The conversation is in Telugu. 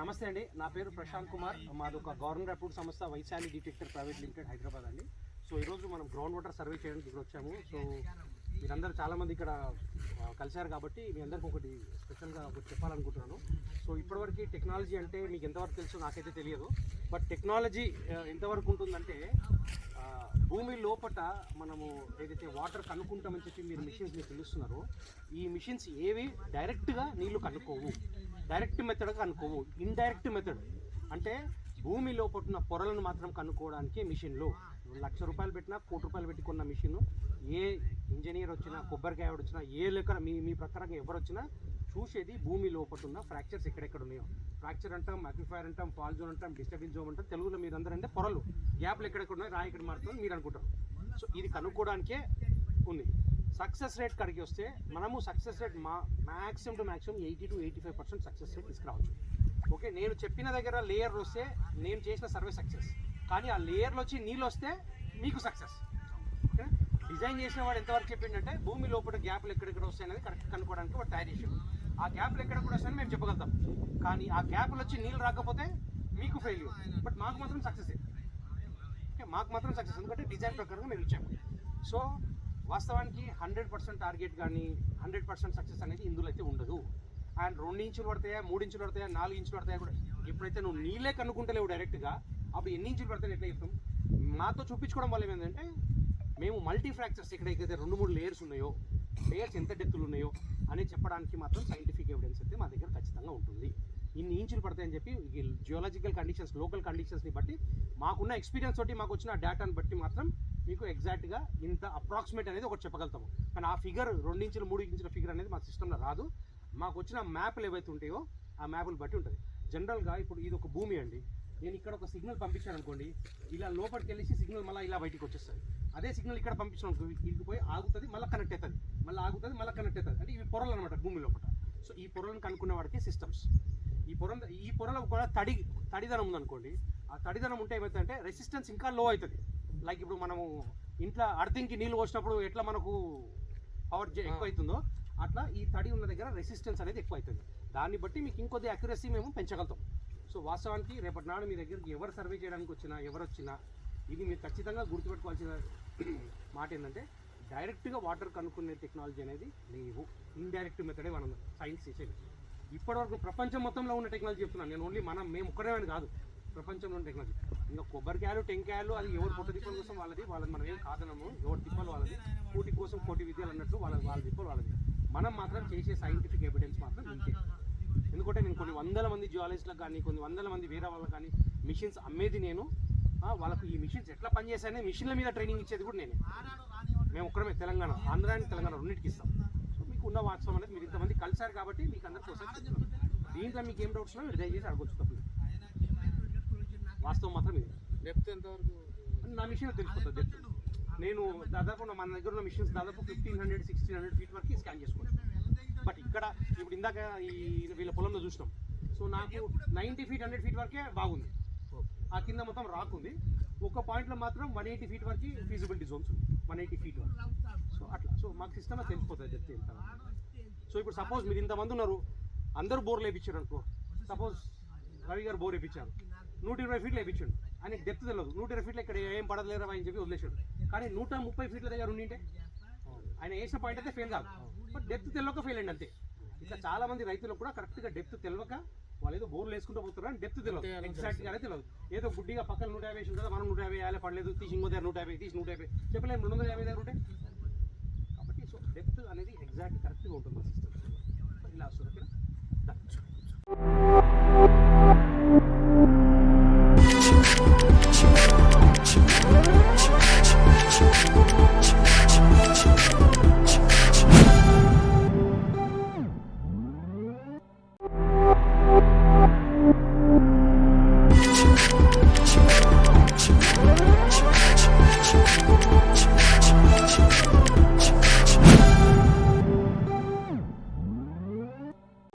నమస్తే అండి. నా పేరు ప్రశాంత్ కుమార్. మాది ఒక గవర్నమెంట్ అప్రూవ్ సంస్థ Vaishali detector private limited Hyderabad అండి. సో ఈరోజు మనం గ్రౌండ్ వాటర్ సర్వే చేయడానికి ఇక్కడ వచ్చాము. సో మీరందరూ చాలామంది ఇక్కడ కలిశారు కాబట్టి మీ అందరికీ ఒకటి స్పెషల్గా ఒకటి చెప్పాలనుకుంటున్నాను. సో ఇప్పటివరకు టెక్నాలజీ అంటే మీకు ఎంతవరకు తెలుసు నాకైతే తెలియదు. బట్ టెక్నాలజీ ఎంతవరకు ఉంటుందంటే భూమి లోపట మనము ఏదైతే వాటర్ కనుక్కుంటామని చెప్పి మీరు మిషన్స్ని పిలుస్తున్నారో ఈ మిషన్స్ ఏవి డైరెక్ట్గా నీళ్ళు కనుక్కోవు డైరెక్ట్ మెథడ్ కనుక్కోవు ఇండైరెక్ట్ మెథడ్ అంటే భూమి లోపటున్న పొరలను మాత్రం కనుక్కోవడానికి మిషన్లు లక్ష రూపాయలు పెట్టినా కోటి రూపాయలు పెట్టుకున్న మిషన్ ఏ ఇంజనీర్ వచ్చినా కొబ్బరికాయ వచ్చినా ఏ లెక్క మీ మీ ప్రకారంగా ఎవరు వచ్చినా చూసేది భూమి లోపటున్న ఫ్రాక్చర్స్ ఎక్కడెక్కడ ఉన్నాయో ఫ్రాక్చర్ అంటాం అక్విఫైర్ అంటాం ఫాల్ జోన్ అంటాం డిస్టర్బెన్స్ జోన్ అంటాం. తెలుగులో మీరు అందరూ అంటే పొరలు. గ్యాప్లు ఎక్కడెక్కడ ఉన్నాయి రాయి ఎక్కడ మారుతుంది మీరు అనుకుంటారు. సో ఇది కనుక్కోవడానికే ఉంది. సక్సెస్ రేట్ కడిగి వస్తే మనము సక్సెస్ రేట్ మా maximum to maximum eighty to eighty five percent success rate తీసుకురావచ్చు. ఓకే నేను చెప్పిన దగ్గర లేయర్ వస్తే నేను చేసిన సర్వే సక్సెస్ కానీ ఆ లేయర్లో వచ్చి నీళ్ళు వస్తే మీకు సక్సెస్ డిజైన్ చేసిన వాడు ఎంతవరకు చెప్పిండంటే భూమి లోపల గ్యాప్లు ఎక్కడెక్కడ వస్తాయనేది కరెక్ట్ కనుక్కోవడానికి వాడు తయారు చేసాడు ఆ గ్యాప్లు ఎక్కడ కూడా వస్తాయని మేము చెప్పగలుగుతాం. కానీ ఆ గ్యాప్లు వచ్చి నీళ్ళు రాకపోతే మీకు ఫెయిల్యూర్ బట్ మాకు మాత్రం సక్సెస్ ఓకే మాకు మాత్రం సక్సెస్ ఎందుకంటే డిజైన్ ప్రకారంగా మేము ఇచ్చాము. సో వాస్తవానికి హండ్రెడ్ పర్సెంట్ టార్గెట్ కానీ హండ్రెడ్ పర్సెంట్ సక్సెస్ అనేది ఇందులో అయితే ఉండదు. అండ్ రెండు ఇంచులు పడతాయా మూడు ఇంచులు పడతాయా నాలుగు ఇంచులు పడతాయా కూడా ఎప్పుడైతే నువ్వు నీళ్ళే కనుక్కుంటలేవు డైరెక్ట్గా అప్పుడు ఎన్ని ఇంచులు పడతాయి ఎట్లా చెప్తాం? మాతో చూపించుకోవడం వల్ల ఏమైందంటే మేము మల్టీ ఫ్రాక్చర్స్ ఇక్కడ రెండు మూడు లేయర్స్ ఉన్నాయో లేయర్స్ ఎంత డెప్తులు ఉన్నాయో అని చెప్పడానికి మాత్రం సైంటిఫిక్ ఎవిడెన్స్ అయితే మా దగ్గర ఖచ్చితంగా ఉంటుంది. ఇన్ని ఇంచులు పడతాయని చెప్పి జియోలాజికల్ కండిషన్స్ లోకల్ కండిషన్స్ని బట్టి మాకున్న ఎక్స్పీరియన్స్ తోటి మాకు వచ్చిన డేటాను బట్టి మాత్రం మీకు ఎగ్జాక్ట్గా ఇంత అప్రాక్సిమేట్ అనేది ఒకటి చెప్పగలుగుతాము. కానీ ఆ ఫిగర్ రెండు మూడు ఇంచుల ఫిగర్ అనేది మా సిస్టంలో రాదు. మాకు వచ్చిన మ్యాప్లు ఏవైతే ఉంటాయో ఆ మ్యాప్లు బట్టి ఉంటుంది. జనరల్గా ఇప్పుడు ఇది ఒక భూమి అండి. నేను ఇక్కడ ఒక సిగ్నల్ పంపించాను అనుకోండి ఇలా లోపలికి వెళ్ళేసి సిగ్నల్ మళ్ళీ ఇలా బయటికి వచ్చేస్తుంది. అదే సిగ్నల్ ఇక్కడ పంపించాను అనుకో ఇదికి పోయి ఆగుతుంది మళ్ళీ కనెక్ట్ అవుతుంది. మళ్ళీ ఆగుతుంది మళ్ళీ కనెక్ట్ అవుతుంది. అంటే ఇవి పొరలు అనమాట భూమి లోపల. సో ఈ పొరలను కనుక్కునే వాడికి సిస్టమ్స్ ఈ పొర ఈ పొరలో కూడా తడి తడిదనం ఉందనుకోండి ఆ తడిదనం ఉంటే ఏమవుతుందంటే రెసిస్టెన్స్ ఇంకా లో అవుతుంది. లైక్ ఇప్పుడు మనము ఇంట్లో అర్థంకి నీళ్ళు పోసినప్పుడు ఎట్లా మనకు పవర్ ఎక్కువ అవుతుందో అట్లా ఈ తడి ఉన్న దగ్గర రెసిస్టెన్స్ అనేది ఎక్కువ అవుతుంది దాన్ని బట్టి మీకు ఇంకొద్ది అక్యురసీ మేము పెంచగలుగుతాం. సో వాస్తవానికి రేపటి నాడు మీ దగ్గరికి ఎవరు సర్వే చేయడానికి వచ్చినా ఎవరు వచ్చినా ఇది మీరు ఖచ్చితంగా గుర్తుపెట్టుకోవాల్సిన మాట ఏంటంటే డైరెక్ట్గా వాటర్ కనుక్కునే టెక్నాలజీ అనేది లేవు. ఇండైరెక్ట్ మెథడే మనం సైన్స్ చేసేది ఇప్పటివరకు ప్రపంచం మొత్తంలో ఉన్న టెక్నాలజీ చెప్తున్నాను నేను ఓన్లీ మనం మేము ఒక్కరేమని కాదు. ప్రపంచంలో ఉన్న టెక్నాలజీ. ఇంకా కొబ్బరికాయలు టెంకాయలు అది ఎవరు పొట్ట తిప్పల కోసం వాళ్ళది వాళ్ళది మనం ఏం కాదనము. ఎవరు తిప్పలు వాళ్ళది. కోటి కోసం కోటి విద్యలు అన్నట్టు వాళ్ళ వాళ్ళ తిప్పలు వాళ్ళది. మనం మాత్రం చేసే సైంటిఫిక్ ఎవిడెన్స్ మాత్రం ఇంకే ఎందుకంటే నేను కొన్ని వందల మంది జియాలజిస్ట్లకు కానీ కొన్ని వందల మంది వేరే వాళ్ళకి కానీ మిషన్స్ అమ్మేది నేను. వాళ్ళకు ఈ మిషన్స్ ఎట్లా పనిచేస్తాయని మిషన్ల మీద ట్రైనింగ్ ఇచ్చేది కూడా నేనే. మేము ఒక్కడమే తెలంగాణ ఆంధ్ర అండ్ తెలంగాణ రెండింటికి ఇస్తాం. సో మీకు ఉన్న వాట్సాప్ అనేది మీరు ఇంతమంది కలిసారు కాబట్టి మీకు అందరికీ ఒకసారి దీంట్లో మీకు ఏం డౌట్స్ ఉన్నా మీరు దయచేసి అడగొచ్చు తప్పలేదు వాస్తవం మాత్రం ఇది. డెప్త్ ఎంతవరకు? నా మిషన్ తెలిసిపోతుంది నేను దాదాపు మన దగ్గర ఉన్న మిషన్స్ దాదాపు fifteen hundred sixteen hundred feet వరకు స్కాన్ చేసుకోవచ్చు బట్ ఇక్కడ ఇప్పుడు ఇందాక ఈ వీళ్ళ పొలంలో చూసినాం. సో నాకు నైంటీ ఫీట్ హండ్రెడ్ ఫీట్ వరకే బాగుంది. ఆ కింద మొత్తం రాక్ ఉంది. ఒక పాయింట్లో మాత్రం వన్ ఎయిటీ ఫీట్ వరకు ఫీజిబిలిటీ జోన్స్ ఉంది వన్ ఎయిటీ ఫీట్ వరకు. సో అట్లా. సో మాకు సిస్టమ్ తెలిసిపోతుంది డెప్త్ ఎంత సో ఇప్పుడు సపోజ్ మీరు ఇంతమంది ఉన్నారు. అందరూ బోర్లు వేయించారు అనుకో. సపోజ్ రవి గారు బోర్ వేయించారు నూట ఇరవై ఫీట్లు వేయించాడు ఆయనకి డెప్త్ తెలియదు నూట ఇరవై ఫీట్లు ఇక్కడ ఏం పడలేరు అని చెప్పి వదిలేశాడు. కానీ నూట ముప్పై ఫీట్ల దగ్గర ఉండింటే ఆయన వేసిన పాయింట్ అయితే ఫెయిల్ కాదు. బట్ డెప్త్ తెలియక ఫెయిల్ అండి అంతే. ఇట్లా చాలా మంది రైతులకు కూడా కరెక్ట్గా డెప్త్ తెలియక వాళ్ళు ఏదో బోర్లు వేసుకుంటూ పోతారు అని డెప్త్ తెలియదు ఎగ్జాక్ట్ గానే తెలియదు ఏదో గుడ్డిగా పక్కన నూట యాభై ఉంటుంది మనం నూట యాభై వేయాలి పడలేదు తీసి ఇంకో దగ్గర నూట యాభై తీసి నూట యాభై. చెప్పలేము రెండు వందల యాభై దగ్గర ఉంటే? కాబట్టి సో డెప్త్ అనేది ఎగ్జాక్ట్ కరెక్ట్గా ఉంటుంది సిస్టమ్ ఇలా వస్తుంది ఓకేనా